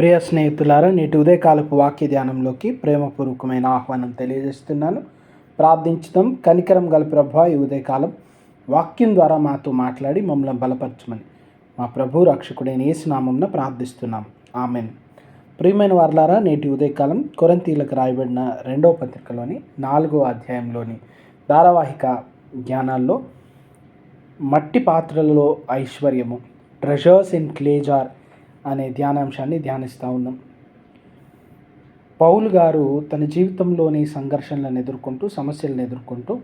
ప్రియ స్నేహితులారా నేటి ఉదయకాలపు వాక్య ధ్యానంలోకి ప్రేమపూర్వకమైన ఆహ్వానం తెలియజేస్తున్నాను. ప్రార్థించడం కనికరం గల ప్రభా ఈ ఉదయకాలం వాక్యం ద్వారా మాతో మాట్లాడి మమ్మల్ని బలపరచమని మా ప్రభు రక్షకుడైన ఏసునామంన ప్రార్థిస్తున్నాం. ఆమెన్. ప్రియమైన వార్లారా నేటి ఉదయకాలం కొరంతీలకు రాయబడిన రెండవ పత్రికలోని నాలుగో అధ్యాయంలోని ధారావాహిక జ్ఞానాల్లో మట్టి పాత్రలలో ఐశ్వర్యము ట్రెజర్స్ ఇన్ క్లేజార్ అనే ధ్యానాంశాన్ని ధ్యానిస్తూ ఉన్నాం. పౌల్ గారు తన జీవితంలోని సంఘర్షణలను ఎదుర్కొంటూ సమస్యలను ఎదుర్కొంటూ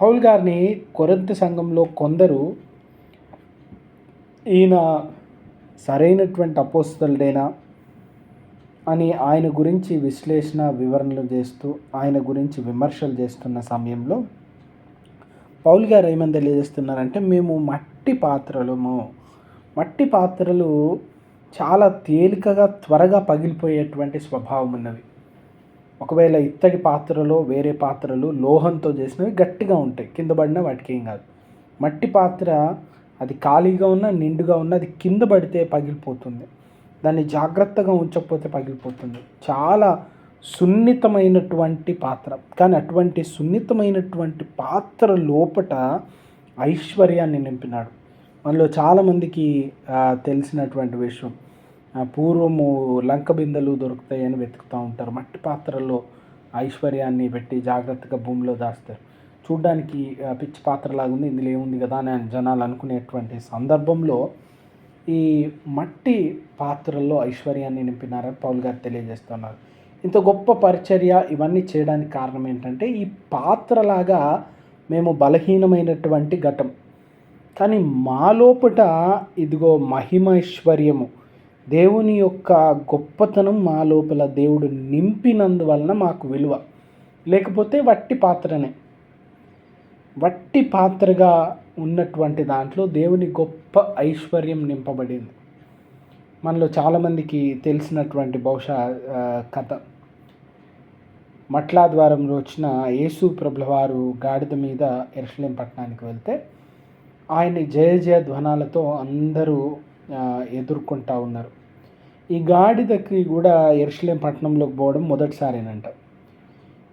పౌల్ గారిని కొరంత సంఘంలో కొందరు ఈయన సరైనటువంటి అపోస్తలుడేనా అని ఆయన గురించి విశ్లేషణ వివరణలు చేస్తూ ఆయన గురించి విమర్శలు చేస్తున్న సమయంలో పౌల్ గారు ఏమని తెలియజేస్తున్నారంటే మేము మట్టి పాత్రలము మట్టి పాత్రలు చాలా తేలికగా త్వరగా పగిలిపోయేటువంటి స్వభావం ఉన్నవి. ఒకవేళ ఇత్తడి పాత్రలో వేరే పాత్రలు లోహంతో చేసినవి గట్టిగా ఉంటాయి. కింద పడిన వాటికి ఏం కాదు. మట్టి పాత్ర అది ఖాళీగా ఉన్న నిండుగా ఉన్న అది కింద పడితే పగిలిపోతుంది. దాన్ని జాగ్రత్తగా ఉంచకపోతే పగిలిపోతుంది. చాలా సున్నితమైనటువంటి పాత్ర. కానీ అటువంటి సున్నితమైనటువంటి పాత్ర లోపట ఐశ్వర్యాన్ని నింపినాడు. మనలో చాలామందికి తెలిసినటువంటి విషయం. పూర్వము లంక బిందెలు దొరుకుతాయని వెతుకుతూ ఉంటారు. మట్టి పాత్రల్లో ఐశ్వర్యాన్ని పెట్టి జాగ్రత్తగా భూమిలో దాస్తారు. చూడ్డానికి పిచ్చి పాత్రలాగా ఉంది ఇందులో ఏముంది కదా అని జనాలు అనుకునేటువంటి సందర్భంలో ఈ మట్టి పాత్రల్లో ఐశ్వర్యాన్ని నింపినారని పౌల్ గారు తెలియజేస్తున్నారు. ఇంత గొప్ప పరిచర్య ఇవన్నీ చేయడానికి కారణం ఏంటంటే ఈ పాత్రలాగా మేము బలహీనమైనటువంటి ఘటం. కానీ మా లోపట ఇదిగో మహిమైశ్వర్యము దేవుని యొక్క గొప్పతనం మా లోపల దేవుడు నింపినందువలన మాకు విలువ. లేకపోతే వట్టి పాత్రనే. వట్టి పాత్రగా ఉన్నటువంటి దాంట్లో దేవుని గొప్ప ఐశ్వర్యం నింపబడింది. మనలో చాలామందికి తెలిసినటువంటి బహుశా కథ. మట్లా ద్వారంలో వచ్చిన యేసు ప్రభులవారు గాడిద మీద ఎరుసలేం పట్టణానికి వెళ్తే ఆయన జయ జయ ధ్వనాలతో అందరూ ఎదుర్కొంటా ఉన్నారు. ఈ గాడిదకి కూడా ఎరుసలేం పట్టణంలోకి పోవడం మొదటిసారేనంట.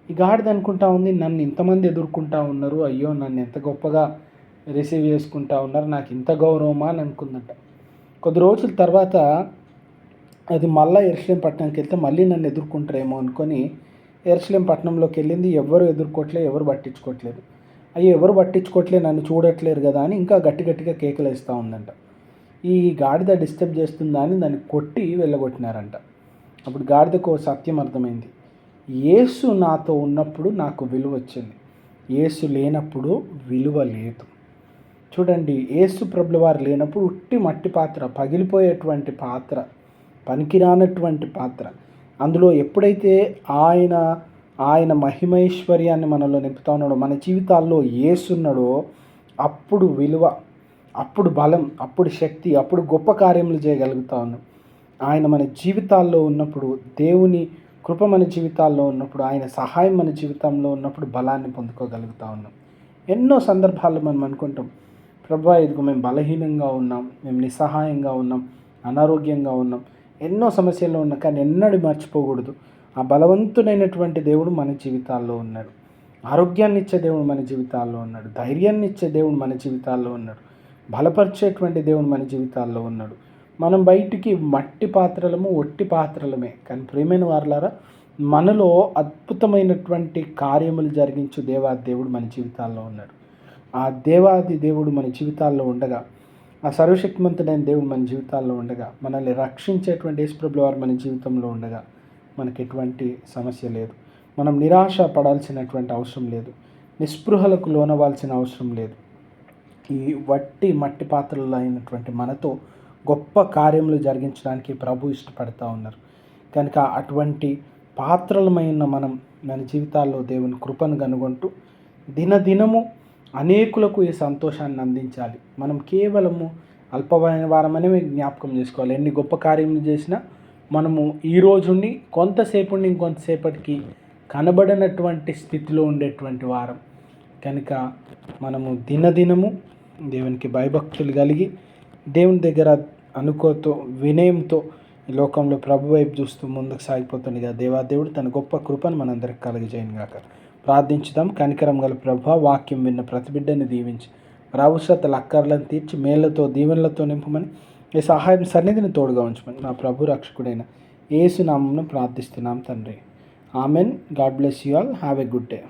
ఈ గాడిద అనుకుంటా ఉంది నన్ను ఇంతమంది ఎదుర్కొంటా ఉన్నారు అయ్యో నన్ను ఎంత గొప్పగా రిసీవ్ చేసుకుంటా ఉన్నారు నాకు ఇంత గౌరవమా అని అనుకుందంట. కొద్ది రోజుల తర్వాత అది మళ్ళీ ఎరుసలేం పట్టణానికి వెళ్తే మళ్ళీ నన్ను ఎదుర్కొంటారేమో అనుకొని ఎరుసలేం పట్టణంలోకి వెళ్ళింది. ఎవరు ఎదుర్కోవట్లేదు ఎవరు పట్టించుకోవట్లేదు అయ్యో ఎవరు పట్టించుకోవట్లేదు నన్ను చూడట్లేరు కదా అని ఇంకా గట్టి గట్టిగా కేకలు వేస్తూ ఉందంట. ఈ గాడిద డిస్టర్బ్ చేస్తుందా అని దాన్ని కొట్టి వెళ్ళగొట్టినారంట. అప్పుడు గాడిదకు సత్యం అర్థమైంది. ఏసు నాతో ఉన్నప్పుడు నాకు విలువ వచ్చింది. ఏసు లేనప్పుడు విలువ లేదు. చూడండి ఏసు ప్రభుల వారు లేనప్పుడు ఉట్టి మట్టి పాత్ర పగిలిపోయేటువంటి పాత్ర పనికిరానటువంటి పాత్ర. అందులో ఎప్పుడైతే ఆయన ఆయన మహిమైశ్వర్యాన్ని మనలో నింపుతా ఉన్నాడో మన జీవితాల్లో ఏసున్నాడో అప్పుడు విలువ అప్పుడు బలం అప్పుడు శక్తి అప్పుడు గొప్ప కార్యములు చేయగలుగుతా ఉన్నాం. ఆయన మన జీవితాల్లో ఉన్నప్పుడు దేవుని కృప మన జీవితాల్లో ఉన్నప్పుడు ఆయన సహాయం మన జీవితంలో ఉన్నప్పుడు బలాన్ని పొందుకోగలుగుతా ఉన్నాం. ఎన్నో సందర్భాల్లో మనం అనుకుంటాం ప్రభా ఇదిగో మేము బలహీనంగా ఉన్నాం మేము నిస్సహాయంగా ఉన్నాం అనారోగ్యంగా ఉన్నాం. ఎన్నో సమస్యల్లో ఉన్నాం కానీ ఎన్నడూ మర్చిపోకూడదు. ఆ బలవంతుడైనటువంటి దేవుడు మన జీవితాల్లో ఉన్నాడు. ఆరోగ్యాన్ని ఇచ్చే దేవుడు మన జీవితాల్లో ఉన్నాడు. ధైర్యాన్ని ఇచ్చే దేవుడు మన జీవితాల్లో ఉన్నాడు. బలపరిచేటువంటి దేవుడు మన జీవితాల్లో ఉన్నాడు. మనం బయటికి మట్టి పాత్రలము ఒట్టి పాత్రలమే. కానీ ప్రేమైన వారులారా మనలో అద్భుతమైనటువంటి కార్యములు జరిగించు దేవాది దేవుడు మన జీవితాల్లో ఉన్నాడు. ఆ దేవాది దేవుడు మన జీవితాల్లో ఉండగా ఆ సర్వశక్తిమంతుడైన దేవుడు మన జీవితాల్లో ఉండగా మనల్ని రక్షించేటువంటి యేసుప్రభుల వారు మన జీవితంలో ఉండగా మనకి ఎటువంటి సమస్య లేదు. మనం నిరాశ పడాల్సినటువంటి అవసరం లేదు. నిస్పృహలకు లోనవ్వాల్సిన అవసరం లేదు. ఈ వట్టి మట్టి పాత్రలు అయినటువంటి మనతో గొప్ప కార్యములు జరిగించడానికి ప్రభు ఇష్టపడతా ఉన్నారు. కనుక అటువంటి పాత్రలమైన మనం మన జీవితాల్లో దేవుని కృపను కనుగొంటూ దినదినము అనేకులకు ఈ సంతోషాన్ని అందించాలి. మనం కేవలము అల్పమైన వారమనే జ్ఞాపకం చేసుకోవాలి. ఎన్ని గొప్ప కార్యములు చేసినా మనము ఈ రోజుని కొంతసేపు ఇంకొంతసేపటికి కనబడినటువంటి స్థితిలో ఉండేటువంటి వారం. కనుక మనము దినదినము దేవునికి భయభక్తులు కలిగి దేవుని దగ్గర అనుకోతో వినయంతో ఈ లోకంలో ప్రభు వైపు చూస్తూ ముందుకు సాగిపోతుంది కదా దేవాదేవుడు తన గొప్ప కృపను మనందరికి కలుగజేయను గాక ప్రార్థించుదాం. కనికరం గల ప్రభు వాక్యం విన్న ప్రతి బిడ్డని దీవించి అవసరతల అక్కర్లను తీర్చి మేళ్ళతో దీవెనలతో నింపమని ఈ సహాయం సన్నిధిని తోడుగా ఉంచమని నా ప్రభు రక్షకుడైన ఏసునామంను ప్రార్థిస్తున్నాం తండ్రి. Amen. God bless you all. Have a good day.